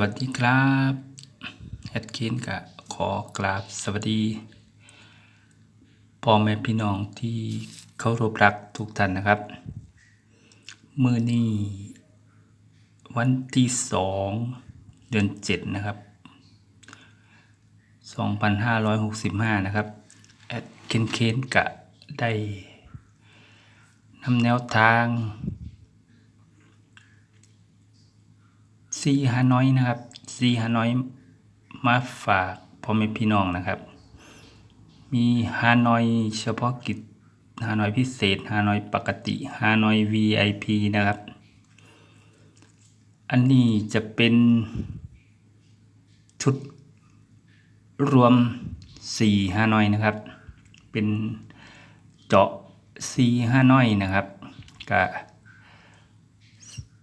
วัสดีครับแอดคินกะขอกราบสวัสดีพ่อแม่พี่น้องที่เคารพรักทุกท่านนะครับ มือนี้วันที่สองเดือนเจ็ดนะครับสองพันห้าร้อยหกสิบห้านะครับแอดเคนเคนกะได้นำแนวทาง ซีฮานอยนะครับซีฮานอยมาฝากพ่อแม่พี่น้องนะครับ มีฮานอยเฉพาะกิจฮานอยพิเศษฮานอยปกติฮานอย VIP นะครับ อันนี้จะเป็นชุดรวม4ฮานอยนะครับ เป็นเจาะซีฮานอยนะครับก็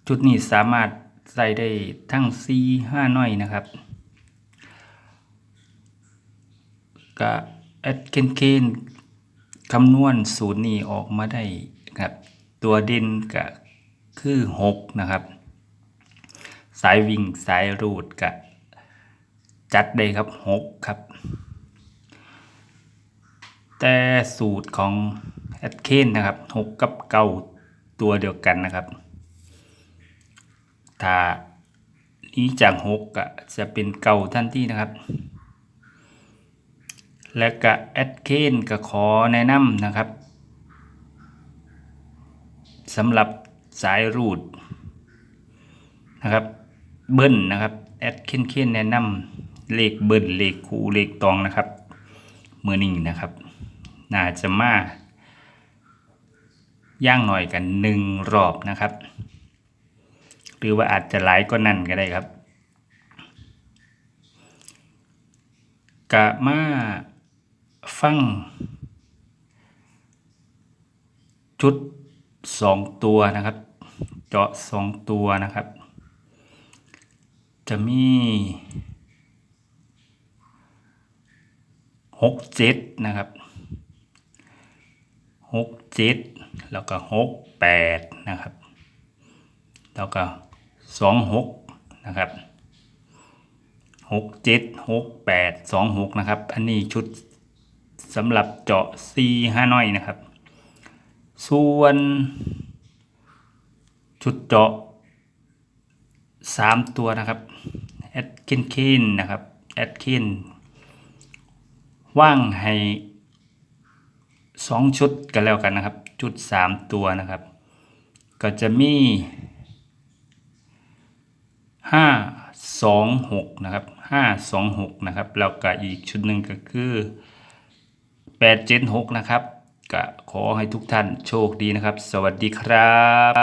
ชุดนี้สามารถ ใส่ได้ทั้ง C ห้าน้อยนะครับก็แอดเคนเคนคำนวณสูตรนี้ออกมาได้ครับ ตัวเด่นก็คือ6นะครับ สายวิ่งสายรูดก็จัดได้ครับ6ครับ แต่สูตรของแอดเคนนะครับ6กับเก้าตัวเดียวกันนะครับ ถ้านี้จากหกก็จะเป็นเก่าท่านที่นะครับ และก็แอดเคนก็ขอแนะนำนะครับสำหรับสายรูดนะครับ เบิ้ลนะครับแอดเคนเคนแนะนำเลขเบิ้ลเลขคูเลขตองนะครับเมือนี้นะครับ น่าจะมาย่างหน่อยกันหนึ่งรอบนะครับ หรือว่าอาจจะหลายก็นั่นก็ได้ครับกะมาฟัง ชุดสองตัวนะครับ เจาะสองตัวนะครับ จะมีหกเจ็ดนะครับหกเจ็ดแล้วก็หกแปดนะครับ แล้วก็ สองหกนะครับหกเจ็ดหกแปดสองหกนะครับ อันนี้ชุดสำหรับเจาะซีห้าน้อยนะครับ ส่วนชุดเจาะสามตัวนะครับแอดเคนเคนนะครับแอดเคนว่างให้สองชุดกันแล้วกันนะครับ ชุดสามตัวนะครับ ก็จะมี ห้าสองหกนะครับห้าสองหกนะครับแล้วก็อีกชุดหนึ่งก็คือแปดเจ็ดหกนะครับก็ขอให้ทุกท่านโชคดีนะครับ สวัสดีครับ